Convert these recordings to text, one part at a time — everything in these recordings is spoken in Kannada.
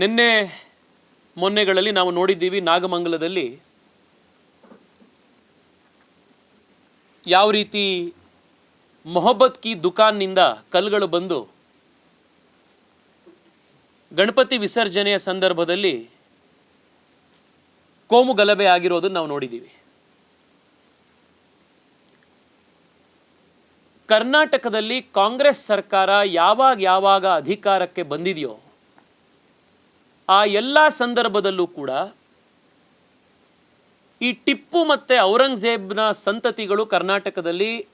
ನಿನ್ನೆ ಮೊನ್ನೆಗಳಲ್ಲಿ ನಾವು ನೋಡಿದ್ದೀವಿ ನಾಗಮಂಗಲದಲ್ಲಿ ಯಾವ ರೀತಿ ಮೊಹಬ್ಬತ್ ಕಿ ದುಕಾನ್ನಿಂದ ಕಲ್ಗಳು ಬಂದು ಗಣಪತಿ ವಿಸರ್ಜನೆಯ ಸಂದರ್ಭದಲ್ಲಿ ಕೋಮು ಗಲಭೆ ಆಗಿರೋದನ್ನು ನಾವು ನೋಡಿದ್ದೀವಿ. ಕರ್ನಾಟಕದಲ್ಲಿ ಕಾಂಗ್ರೆಸ್ ಸರ್ಕಾರ ಯಾವಾಗ ಯಾವಾಗ ಅಧಿಕಾರಕ್ಕೆ ಬಂದಿದೆಯೋ ಆ ಎಲ್ಲ ಸಂದರ್ಭದಲ್ಲೂ ಕೂಡ ಈ ಟಿಪ್ಪು ಮತ್ತು ಔರಂಗಜೇಬ್ನ ಸಂತತಿಗಳು ಕರ್ನಾಟಕದಲ್ಲಿ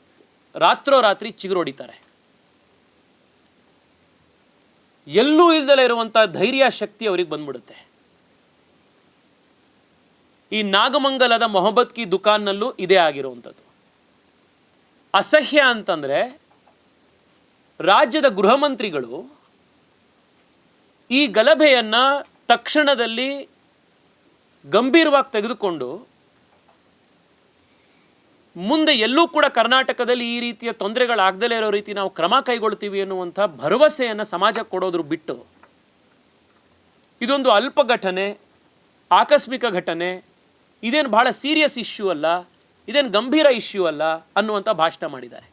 ರಾತ್ರೋರಾತ್ರಿ ಚಿಗುರೊಡಿತಾರೆ. ಎಲ್ಲೂ ಇಲ್ದಲೇ ಇರುವಂಥ ಧೈರ್ಯ ಶಕ್ತಿ ಅವ್ರಿಗೆ ಬಂದ್ಬಿಡುತ್ತೆ. ಈ ನಾಗಮಂಗಲದ ಮೊಹಬ್ಬತ್ ಕಿ ದುಕಾನ್ನಲ್ಲೂ ಇದೇ ಆಗಿರುವಂಥದ್ದು. ಅಸಹ್ಯ ಅಂತಂದ್ರೆ ರಾಜ್ಯದ ಗೃಹ ಮಂತ್ರಿಗಳು ಈ ಗಲಭೆಯನ್ನು ತಕ್ಷಣದಲ್ಲಿ ಗಂಭೀರವಾಗಿ ತೆಗೆದುಕೊಂಡು ಮುಂದೆ ಎಲ್ಲೂ ಕೂಡ ಕರ್ನಾಟಕದಲ್ಲಿ ಈ ರೀತಿಯ ತೊಂದರೆಗಳಾಗದಲೇ ಇರೋ ರೀತಿ ನಾವು ಕ್ರಮ ಕೈಗೊಳ್ತೀವಿ ಅನ್ನುವಂಥ ಭರವಸೆಯನ್ನು ಸಮಾಜಕ್ಕೆ ಕೊಡೋದ್ರ ಬಿಟ್ಟು ಇದೊಂದು ಅಲ್ಪ ಘಟನೆ ಆಕಸ್ಮಿಕ ಘಟನೆ, ಇದೇನು ಬಹಳ ಸೀರಿಯಸ್ ಇಶ್ಯೂ ಅಲ್ಲ, ಇದೇನು ಗಂಭೀರ ಇಶ್ಯೂ ಅಲ್ಲ ಅನ್ನುವಂಥ ಭಾಷಣ ಮಾಡಿದ್ದಾರೆ.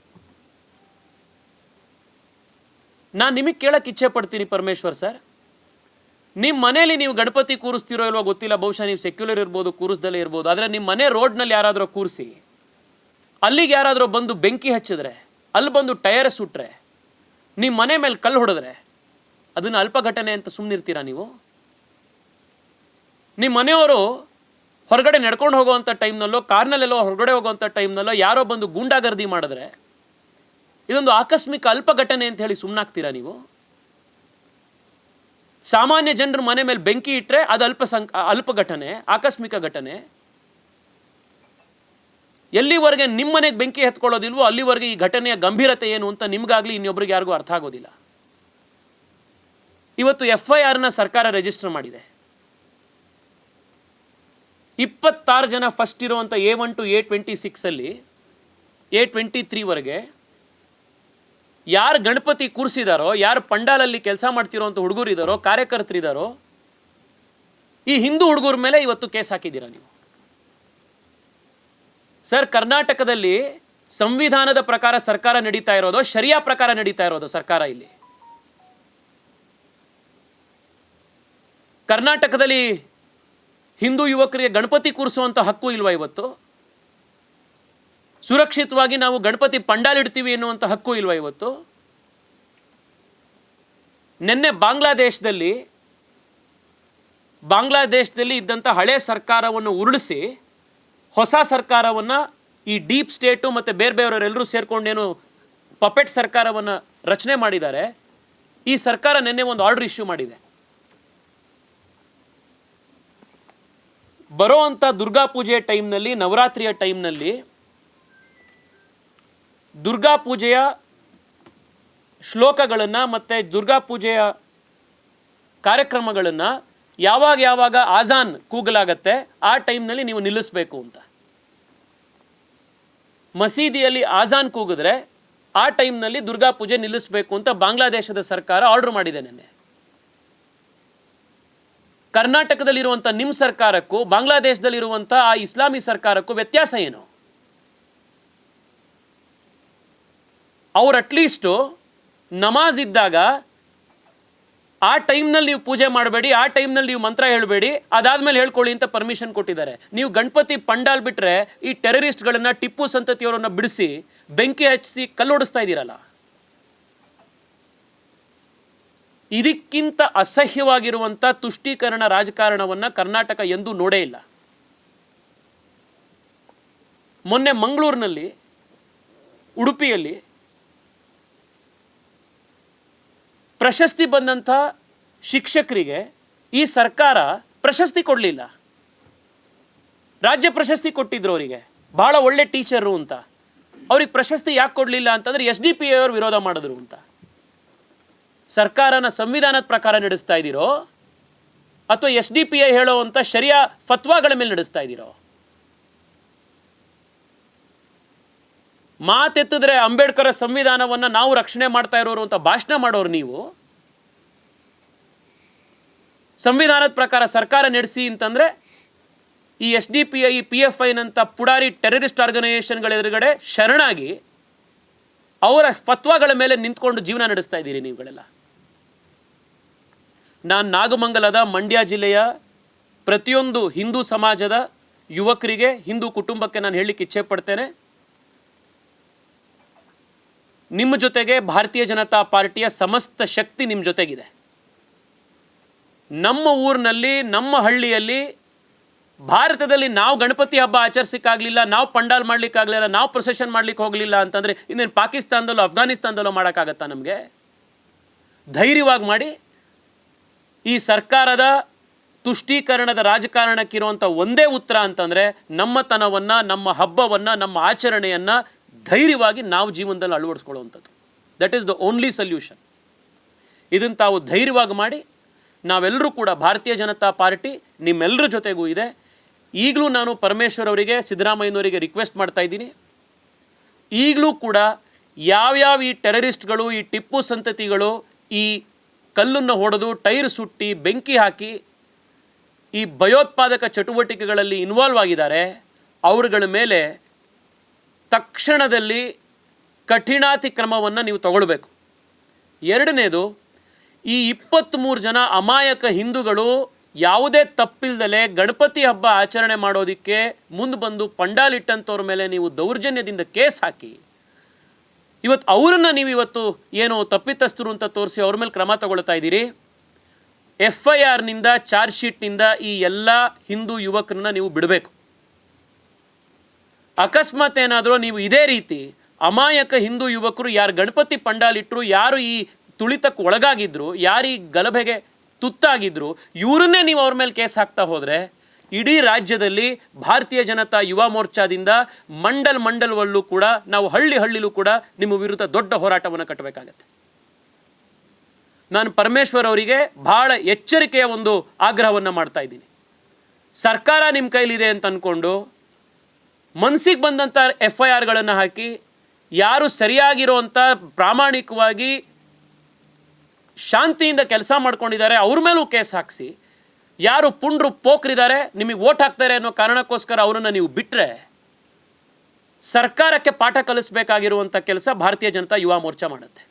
ನಾನು ನಿಮಗೆ ಕೇಳಕ್ಕೆ ಇಚ್ಛೆ ಪಡ್ತೀನಿ ಪರಮೇಶ್ವರ್ ಸರ್. ನಿಮ್ಮ ಮನೇಲಿ ನೀವು ಗಣಪತಿ ಕೂರಿಸ್ತಿರೋ ಇಲ್ವೋ ಗೊತ್ತಿಲ್ಲ, ಬಹುಶಃ ನೀವು ಸೆಕ್ಯುಲರ್ ಇರ್ಬೋದು ಕೂರಿಸ್ದಲ್ಲೇ ಇರ್ಬೋದು. ಆದರೆ ನಿಮ್ಮ ಮನೆ ರೋಡ್ನಲ್ಲಿ ಯಾರಾದರೂ ಕೂರಿಸಿ, ಅಲ್ಲಿಗೆ ಯಾರಾದರೂ ಬಂದು ಬೆಂಕಿ ಹಚ್ಚಿದ್ರೆ, ಅಲ್ಲಿ ಬಂದು ಟಯರ್ ಸುಟ್ರೆ ನಿಮ್ಮ ಮನೆ ಮೇಲೆ ಕಲ್ಲು ಹೊಡೆದ್ರೆ, ಅದನ್ನು ಅಲ್ಪ ಘಟನೆ ಅಂತ ಸುಮ್ಮನಿರ್ತೀರಾ ನೀವು? ನಿಮ್ಮ ಮನೆಯವರು ಹೊರಗಡೆ ನಡ್ಕೊಂಡು ಹೋಗುವಂಥ ಟೈಮ್ನಲ್ಲೋ, ಕಾರ್ನಲ್ಲೆಲ್ಲೋ ಹೊರಗಡೆ ಹೋಗುವಂಥ ಟೈಮ್ನಲ್ಲೋ ಯಾರೋ ಬಂದು ಗೂಂಡಾಗರ್ದಿ ಮಾಡಿದ್ರೆ, ಇದೊಂದು ಆಕಸ್ಮಿಕ ಅಲ್ಪ ಘಟನೆ ಅಂತ ಹೇಳಿ ಸುಮ್ಮನಾಗ್ತೀರಾ ನೀವು? ಸಾಮಾನ್ಯ ಜನರು ಮನೆ ಮೇಲೆ ಬೆಂಕಿ ಇಟ್ಟರೆ ಅದು ಅಲ್ಪ ಸಂಕ, ಅಲ್ಪ ಘಟನೆ, ಆಕಸ್ಮಿಕ ಘಟನೆ. ಎಲ್ಲಿವರೆಗೆ ನಿಮ್ಮ ಮನೆಗೆ ಬೆಂಕಿ ಹತ್ಕೊಳ್ಳೋದಿಲ್ವೋ ಅಲ್ಲಿವರೆಗೆ ಈ ಘಟನೆಯ ಗಂಭೀರತೆ ಏನು ಅಂತ ನಿಮಗಾಗಲಿ ಇನ್ನೊಬ್ರಿಗೆ ಯಾರಿಗೂ ಅರ್ಥ ಆಗೋದಿಲ್ಲ. ಇವತ್ತು ಎಫ್ ಐ ಆರ್ನ ಸರ್ಕಾರ ರಿಜಿಸ್ಟರ್ ಮಾಡಿದೆ. ಇಪ್ಪತ್ತಾರು ಜನ ಫಸ್ಟ್ ಇರುವಂಥ A one to A twenty ಸಿಕ್ಸಲ್ಲಿ A twenty ತ್ರೀವರೆಗೆ ಯಾರು ಗಣಪತಿ ಕೂರಿಸಿದಾರೋ, ಯಾರು ಪಂಡಾಲಲ್ಲಿ ಕೆಲಸ ಮಾಡ್ತಿರೋಂಥ ಹುಡುಗರು ಇದ್ದಾರೋ ಕಾರ್ಯಕರ್ತರಿದ್ದಾರೋ ಈ ಹಿಂದೂ ಹುಡುಗರ ಮೇಲೆ ಇವತ್ತು ಕೇಸ್ ಹಾಕಿದ್ದೀರಾ ನೀವು? ಸರ್, ಕರ್ನಾಟಕದಲ್ಲಿ ಸಂವಿಧಾನದ ಪ್ರಕಾರ ಸರ್ಕಾರ ನಡೀತಾ ಇರೋದು, ಶರಿಯಾ ಪ್ರಕಾರ ನಡೀತಾ ಇರೋದು ಸರ್ಕಾರ ಇಲ್ಲಿ? ಕರ್ನಾಟಕದಲ್ಲಿ ಹಿಂದೂ ಯುವಕರಿಗೆ ಗಣಪತಿ ಕೂರಿಸುವಂಥ ಹಕ್ಕು ಇಲ್ವಾ ಇವತ್ತು? ಸುರಕ್ಷಿತವಾಗಿ ನಾವು ಗಣಪತಿ ಪಂಡಾಲಿಡ್ತೀವಿ ಎನ್ನುವಂಥ ಹಕ್ಕು ಇಲ್ವಾ ಇವತ್ತು? ನಿನ್ನೆ ಬಾಂಗ್ಲಾದೇಶದಲ್ಲಿ ಬಾಂಗ್ಲಾದೇಶದಲ್ಲಿ ಇದ್ದಂಥ ಹಳೆ ಸರ್ಕಾರವನ್ನು ಉರುಳಿಸಿ, ಹೊಸ ಸರ್ಕಾರವನ್ನು ಈ ಡೀಪ್ ಸ್ಟೇಟು ಮತ್ತು ಬೇರೆ ಬೇರೆಯವರೆಲ್ಲರೂ ಸೇರಿಕೊಂಡೇನು ಪಪೆಟ್ ಸರ್ಕಾರವನ್ನು ರಚನೆ ಮಾಡಿದ್ದಾರೆ. ಈ ಸರ್ಕಾರ ನಿನ್ನೆ ಒಂದು ಆರ್ಡರ್ ಇಶ್ಯೂ ಮಾಡಿದೆ. ಬರೋ ಅಂಥ ದುರ್ಗಾ ಪೂಜೆಯ ಟೈಮ್ನಲ್ಲಿ, ನವರಾತ್ರಿಯ ಟೈಮ್ನಲ್ಲಿ ದುರ್ಗಾ ಪೂಜೆಯ ಶ್ಲೋಕಗಳನ್ನು ಮತ್ತು ದುರ್ಗಾ ಪೂಜೆಯ ಕಾರ್ಯಕ್ರಮಗಳನ್ನು ಯಾವಾಗ ಯಾವಾಗ ಆಜಾನ್ ಕೂಗಲಾಗತ್ತೆ ಆ ಟೈಮ್ನಲ್ಲಿ ನೀವು ನಿಲ್ಲಿಸಬೇಕು ಅಂತ. ಮಸೀದಿಯಲ್ಲಿ ಆಜಾನ್ ಕೂಗಿದ್ರೆ ಆ ಟೈಮ್ನಲ್ಲಿ ದುರ್ಗಾ ಪೂಜೆ ನಿಲ್ಲಿಸಬೇಕು ಅಂತ ಬಾಂಗ್ಲಾದೇಶದ ಸರ್ಕಾರ ಆರ್ಡರ್ ಮಾಡಿದೆ ನಿನ್ನೆ. ಕರ್ನಾಟಕದಲ್ಲಿರುವಂಥ ನಿಮ್ಮ ಸರ್ಕಾರಕ್ಕೂ, ಬಾಂಗ್ಲಾದೇಶದಲ್ಲಿರುವಂಥ ಆ ಇಸ್ಲಾಮಿ ಸರ್ಕಾರಕ್ಕೂ ವ್ಯತ್ಯಾಸ ಏನು? ಅವ್ರು ಅಟ್ಲೀಸ್ಟು ನಮಾಜ್ ಇದ್ದಾಗ ಆ ಟೈಮ್ನಲ್ಲಿ ನೀವು ಪೂಜೆ ಮಾಡಬೇಡಿ, ಆ ಟೈಮ್ನಲ್ಲಿ ನೀವು ಮಂತ್ರ ಹೇಳಬೇಡಿ, ಅದಾದ್ಮೇಲೆ ಹೇಳ್ಕೊಳ್ಳಿ ಅಂತ ಪರ್ಮಿಷನ್ ಕೊಟ್ಟಿದ್ದಾರೆ. ನೀವು ಗಣಪತಿ ಪಂಡಾಲ್ ಬಿಟ್ಟರೆ ಈ ಟೆರರಿಸ್ಟ್ಗಳನ್ನು ಟಿಪ್ಪು ಸಂತತಿಯವರನ್ನು ಬಿಡಿಸಿ ಬೆಂಕಿ ಹಚ್ಚಿಸಿ ಕಲ್ಲೊಡಿಸ್ತಾ ಇದ್ದೀರಲ್ಲ? ಇದಕ್ಕಿಂತ ಅಸಹ್ಯವಾಗಿರುವಂಥ ತುಷ್ಟೀಕರಣ ರಾಜಕಾರಣವನ್ನು ಕರ್ನಾಟಕ ಎಂದೂ ನೋಡೇ ಇಲ್ಲ. ಮೊನ್ನೆ ಮಂಗಳೂರಿನಲ್ಲಿ, ಉಡುಪಿಯಲ್ಲಿ ಪ್ರಶಸ್ತಿ ಬಂದಂಥ ಶಿಕ್ಷಕರಿಗೆ ಈ ಸರ್ಕಾರ ಪ್ರಶಸ್ತಿ ಕೊಡಲಿಲ್ಲ. ರಾಜ್ಯ ಪ್ರಶಸ್ತಿ ಕೊಟ್ಟಿದ್ರು ಅವರಿಗೆ. ಬಹಳ ಒಳ್ಳೆ ಟೀಚರು ಅಂತ. ಅವ್ರಿಗೆ ಪ್ರಶಸ್ತಿ ಯಾಕೆ ಕೊಡಲಿಲ್ಲ ಅಂತಂದ್ರೆ ಎಸ್ ಡಿ ಪಿ ಅವರು ವಿರೋಧ ಮಾಡಿದ್ರು ಅಂತ. ಸರ್ಕಾರನ ಸಂವಿಧಾನದ ಪ್ರಕಾರ ನಡೆಸ್ತಾ ಇದ್ದೀರೋ ಅಥವಾ ಎಸ್ ಡಿ ಪಿ ಐ ಹೇಳೋವಂಥ ಶರಿಯಾ ಫತ್ವಾಗಳ ಮೇಲೆ ನಡೆಸ್ತಾ ಇದ್ದೀರೋ? ಮಾತೆತ್ತಿದ್ರೆ ಅಂಬೇಡ್ಕರ್ ಸಂವಿಧಾನವನ್ನು ನಾವು ರಕ್ಷಣೆ ಮಾಡ್ತಾ ಇರೋರು ಅಂತ ಭಾಷಣ ಮಾಡೋರು ನೀವು? ಸಂವಿಧಾನದ ಪ್ರಕಾರ ಸರ್ಕಾರ ನಡೆಸಿ ಅಂತಂದರೆ ಈ S D P I P F ಐನಂಥ ಪುಡಾರಿ ಟೆರರಿಸ್ಟ್ ಆರ್ಗನೈಸೇಷನ್ಗಳ ಎದುರುಗಡೆ ಶರಣಾಗಿ ಅವರ ಫತ್ವಾಗಳ ಮೇಲೆ ನಿಂತ್ಕೊಂಡು ಜೀವನ ನಡೆಸ್ತಾ ಇದ್ದೀರಿ ನೀವುಗಳೆಲ್ಲ. ನಾನು ನಾಗಮಂಗಲದ ಮಂಡ್ಯ ಜಿಲ್ಲೆಯ ಪ್ರತಿಯೊಂದು ಹಿಂದೂ ಸಮಾಜದ ಯುವಕರಿಗೆ, ಹಿಂದೂ ಕುಟುಂಬಕ್ಕೆ ನಾನು ಹೇಳಲಿಕ್ಕೆ ಇಚ್ಛೆ ಪಡ್ತೇನೆ ನಿಮ್ಮ ಜೊತೆಗೆ ಭಾರತೀಯ ಜನತಾ ಪಾರ್ಟಿಯ ಸಮಸ್ತ ಶಕ್ತಿ ನಿಮ್ಮ ಜೊತೆಗಿದೆ. ನಮ್ಮ ಊರಿನಲ್ಲಿ, ನಮ್ಮ ಹಳ್ಳಿಯಲ್ಲಿ ಭಾರತದಲ್ಲಿ ನಾವು ಗಣಪತಿ ಹಬ್ಬ ಆಚರಿಸಕ್ಕಾಗಲಿಲ್ಲ, ನಾವು ಪಂಡಾಲ್ ಮಾಡಲಿಕ್ಕಾಗಲಿಲ್ಲ, ನಾವು ಪ್ರೊಸೆಷನ್ ಮಾಡ್ಲಿಕ್ಕೆ ಹೋಗಲಿಲ್ಲ ಅಂತಂದರೆ ಇನ್ನೇನು ಪಾಕಿಸ್ತಾನದಲ್ಲೋ ಅಫ್ಘಾನಿಸ್ತಾನದಲ್ಲೋ ಮಾಡೋಕ್ಕಾಗತ್ತಾ ನಮಗೆ? ಧೈರ್ಯವಾಗಿ ಮಾಡಿ, ಈ ಸರ್ಕಾರದ ತುಷ್ಟೀಕರಣದ ರಾಜಕಾರಣಕ್ಕಿರುವಂಥ ಒಂದೇ ಉತ್ತರ ಅಂತಂದರೆ ನಮ್ಮತನವನ್ನು, ನಮ್ಮ ಹಬ್ಬವನ್ನು, ನಮ್ಮ ಆಚರಣೆಯನ್ನು ಧೈರ್ಯವಾಗಿ ನಾವು ಜೀವನದಲ್ಲಿ ಅಳವಡಿಸ್ಕೊಳ್ಳುವಂಥದ್ದು. That is the only solution ಇದನ್ನು ತಾವು ಧೈರ್ಯವಾಗಿ ಮಾಡಿ ನಾವೆಲ್ಲರೂ ಕೂಡ ಭಾರತೀಯ ಜನತಾ ಪಾರ್ಟಿ ನಿಮ್ಮೆಲ್ಲರ ಜೊತೆಗೂ ಇದೆ. ಈಗಲೂ ನಾನು ಪರಮೇಶ್ವರ್ ಅವರಿಗೆ, ಸಿದ್ದರಾಮಯ್ಯನವರಿಗೆ ರಿಕ್ವೆಸ್ಟ್ ಮಾಡ್ತಾ ಇದ್ದೀನಿ. ಈಗಲೂ ಕೂಡ ಯಾವ್ಯಾವ ಈ ಟೆರರಿಸ್ಟ್ಗಳು, ಈ ಟಿಪ್ಪು ಸಂತತಿಗಳು ಈ ಕಲ್ಲನ್ನು ಹೊಡೆದು ಟೈರ್ ಸುಟ್ಟಿ ಬೆಂಕಿ ಹಾಕಿ ಈ ಭಯೋತ್ಪಾದಕ ಚಟುವಟಿಕೆಗಳಲ್ಲಿ ಇನ್ವಾಲ್ವ್ ಆಗಿದ್ದಾರೆ, ಅವರುಗಳ ಮೇಲೆ ತಕ್ಷಣದಲ್ಲಿ ಕಠಿಣಾತಿ ಕ್ರಮವನ್ನು ನೀವು ತಗೊಳ್ಬೇಕು. ಎರಡನೇದು ಈ ಇಪ್ಪತ್ತ್ಮೂರು ಜನ ಅಮಾಯಕ ಹಿಂದೂಗಳು ಯಾವುದೇ ತಪ್ಪಿಲ್ದಲೆ ಗಣಪತಿ ಹಬ್ಬ ಆಚರಣೆ ಮಾಡೋದಕ್ಕೆ ಮುಂದೆ ಬಂದು ಪಂಡಾಲಿಟ್ಟಂಥವ್ರ ಮೇಲೆ ನೀವು ದೌರ್ಜನ್ಯದಿಂದ ಕೇಸ್ ಹಾಕಿ. ಇವತ್ತು ಅವರನ್ನು ನೀವು ಇವತ್ತು ಏನು ತಪ್ಪಿತಸ್ಥರು ಅಂತ ತೋರಿಸಿ ಅವ್ರ ಮೇಲೆ ಕ್ರಮ ತಗೊಳ್ತಾ ಇದ್ದೀರಿ. ಎಫ್ ಐ ಆರ್ನಿಂದ ಚಾರ್ಜ್ ಶೀಟ್ನಿಂದ ಈ ಎಲ್ಲ ಹಿಂದೂ ಯುವಕರನ್ನ ನೀವು ಬಿಡಬೇಕು. ಅಕಸ್ಮಾತ್ ಏನಾದರೂ ನೀವು ಇದೇ ರೀತಿ ಅಮಾಯಕ ಹಿಂದೂ ಯುವಕರು ಯಾರು ಗಣಪತಿ ಪಂಡಾಲಿಟ್ಟರು ಯಾರು ಈ ತುಳಿತಕ್ಕೆ ಒಳಗಾಗಿದ್ರು, ಯಾರೀ ಗಲಭೆಗೆ ತುತ್ತಾಗಿದ್ರು, ಇವರನ್ನೇ ನೀವು ಅವ್ರ ಮೇಲೆ ಕೇಸ್ ಹಾಕ್ತಾ ಹೋದರೆ ಇಡೀ ರಾಜ್ಯದಲ್ಲಿ ಭಾರತೀಯ ಜನತಾ ಯುವ ಮೋರ್ಚಾದಿಂದ ಮಂಡಲ್ ಮಂಡಲ್ವಲ್ಲೂ ಕೂಡ ನಾವು ಹಳ್ಳಿ ಹಳ್ಳಿಲೂ ಕೂಡ ನಿಮ್ಮ ವಿರುದ್ಧ ದೊಡ್ಡ ಹೋರಾಟವನ್ನು ಕಟ್ಟಬೇಕಾಗತ್ತೆ. ನಾನು ಪರಮೇಶ್ವರ್ ಅವರಿಗೆ ಬಹಳ ಎಚ್ಚರಿಕೆಯ ಒಂದು ಆಗ್ರಹವನ್ನು ಮಾಡ್ತಾ ಇದ್ದೀನಿ. ಸರ್ಕಾರ ನಿಮ್ಮ ಕೈಲಿದೆ ಅಂತ ಅಂದ್ಕೊಂಡು ಮನಸ್ಸಿಗೆ ಬಂದಂಥ ಎಫ್ ಐ ಆರ್ಗಳನ್ನು ಹಾಕಿ, ಯಾರು ಸರಿಯಾಗಿರೋವಂಥ ಪ್ರಾಮಾಣಿಕವಾಗಿ ಶಾಂತಿಯಿಂದ ಕೆಲಸ ಮಾಡ್ಕೊಂಡಿದ್ದಾರೆ, ಅವ್ರ ಮೇಲೂ ಕೇಸ್ ಹಾಕಿಸಿ. ಯಾರು ಪುಂಡ್ರು ಪೋಕ್ರಿದ್ದಾರೆ, ನಿಮಗೆ ಓಟ್ ಹಾಕ್ತಾರೆ ಅನ್ನೋ ಕಾರಣಕ್ಕೋಸ್ಕರ ಅವರನ್ನು ನೀವು ಬಿಟ್ಟರೆ ಸರ್ಕಾರಕ್ಕೆ ಪಾಠ ಕಲಿಸಬೇಕಾಗಿರುವಂಥ ಕೆಲಸ ಭಾರತೀಯ ಜನತಾ ಯುವ ಮೋರ್ಚಾ ಮಾಡುತ್ತೆ.